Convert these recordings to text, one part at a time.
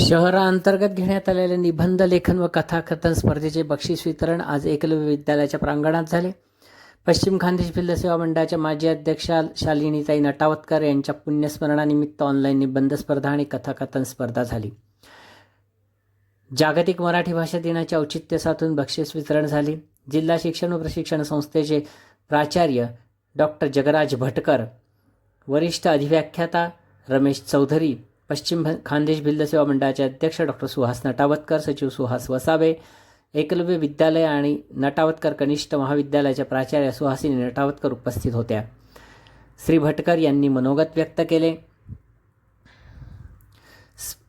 शहराअंतर्गत घेण्यात आलेल्या निबंध लेखन व कथाकथन स्पर्धेचे बक्षीस वितरण आज एकलव्य विद्यालयाच्या प्रांगणात झाले. पश्चिम खानदेश भिल्ल सेवा मंडळाच्या माजी अध्यक्षा शालिनीताई नटावतकर यांच्या पुण्यस्मरणानिमित्त ऑनलाईन निबंध स्पर्धा आणि कथाकथन स्पर्धा झाली. जागतिक मराठी भाषा दिनाचे औचित्य साधून बक्षीस वितरण झाले. जिल्हा शिक्षण व प्रशिक्षण संस्थेचे प्राचार्य डॉक्टर जगराज भटकर वरिष्ठ अधिव्याख्याता रमेश चौधरी पश्चिम भ- खानदेश भिल्ल सेवा मंडळाचे अध्यक्ष डॉक्टर सुहास नटावतकर सचिव सुहास वसावे एकलव्य विद्यालय आणि नटावतकर कनिष्ठ महाविद्यालयाच्या प्राचार्य सुहासिनी नटावतकर उपस्थित होत्या. श्री भटकर यांनी मनोगत व्यक्त केले.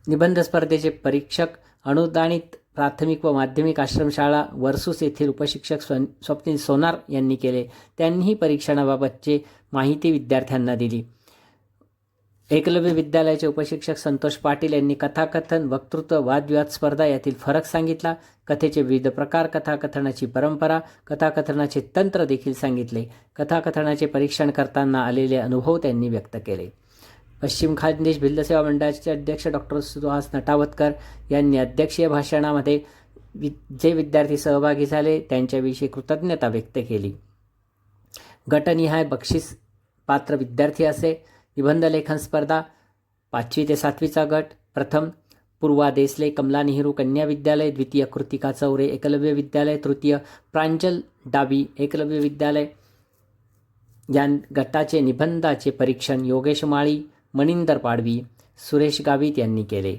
निबंध स्पर्धेचे परीक्षक अनुदानित प्राथमिक व माध्यमिक आश्रमशाळा वर्सूस येथील उपशिक्षक स्व स्वप्नील सोनार यांनी केले. त्यांनीही परीक्षणाबाबतची माहिती विद्यार्थ्यांना दिली. एकलव्य विद्यालयाचे उपशिक्षक संतोष पाटील यांनी कथाकथन वक्तृत्व वादविवाद स्पर्धा यातील फरक सांगितला. कथेचे विविध प्रकार कथाकथनाची परंपरा कथाकथनाचे तंत्र देखील सांगितले. कथाकथनाचे परीक्षण करताना आलेले अनुभव त्यांनी व्यक्त केले. पश्चिम खानदेश भिल्ल सेवा मंडळाचे अध्यक्ष डॉक्टर सुहास नटावतकर यांनी अध्यक्षीय भाषणामध्ये वि जे विद्यार्थी सहभागी झाले त्यांच्याविषयी कृतज्ञता व्यक्त केली. गटनिहाय बक्षीस पात्र विद्यार्थी असे निबंध लेखन स्पर्धा पाचवी ते सातवीचा गट प्रथम पूर्वा देसले कमला नेहरू कन्या विद्यालय द्वितीय कृतिका चौरे एकलव्य विद्यालय तृतीय प्रांजल डाबी एकलव्य विद्यालय. या गटाचे निबंधाचे परीक्षण योगेश माळी मनिंदर पाडवी सुरेश गावित यांनी केले.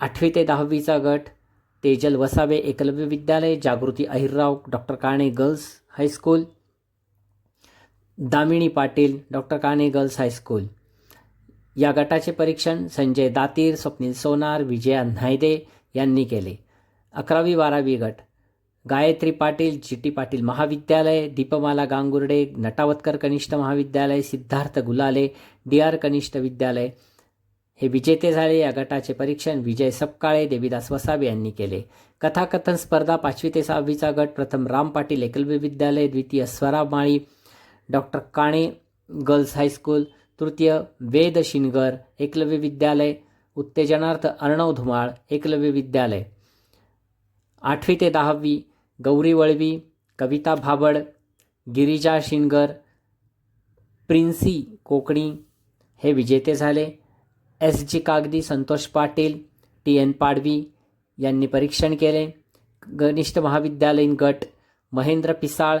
आठवी ते दहावीचा गट तेजल वसावे एकलव्य विद्यालय Jagruti Ahirrao doctor Kane girls high school Damini Patil doctor Kane girls high school या गटाचे परीक्षण संजय दातीर स्वप्नील सोनार विजया न्हायदे यांनी केले. अकरावी बारावी गट. गायत्री पाटील जी टी पाटील महाविद्यालय दीपमाला गांगुर्डे नटावतकर कनिष्ठ महाविद्यालय सिद्धार्थ गुलाले डी आर कनिष्ठ विद्यालय. हे विजेते झाले. या गटाचे परीक्षण विजय सपकाळे देवीदास वसावे यांनी केले. कथाकथन स्पर्धा पाचवी ते सहावीचा गट. प्रथम राम पाटील एकलव्य विद्यालय द्वितीय Swara Mali doctor Kane girls high school तृतीय वेद शिनगर एकलव्य विद्यालय उत्तेजनार्थ अर्णव धुमाळ एकलव्य विद्यालय. आठवी ते दहावी गौरी वळवी कविता भाबड गिरिजा शिनगर प्रिन्सी कोकणी हे विजेते झाले. S G Kagdi Santosh Patil T N Padvi यांनी परीक्षण केले. कनिष्ठ महाविद्यालयीन गट महेंद्र पिसाळ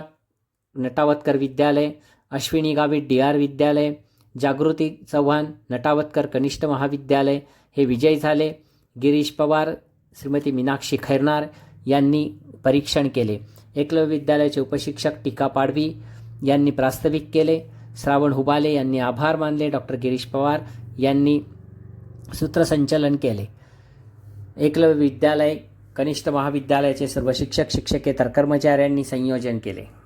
नटावतकर विद्यालय अश्विनी गावित डी आर विद्यालय जागृती चव्हाण नटावतकर कनिष्ठ महाविद्यालय हे विजयी झाले. गिरीश पवार श्रीमती मीनाक्षी खैरनार यांनी परीक्षण केले. एकलव्य विद्यालयाचे उपशिक्षक टीका पाडवी यांनी प्रास्ताविक केले. श्रावण हुबाले यांनी आभार मानले. डॉक्टर गिरीश पवार यांनी सूत्रसंचलन केले. एकलव्य विद्यालय कनिष्ठ महाविद्यालयाचे सर्व शिक्षक शिक्षकेतर कर्मचाऱ्यांनी संयोजन केले.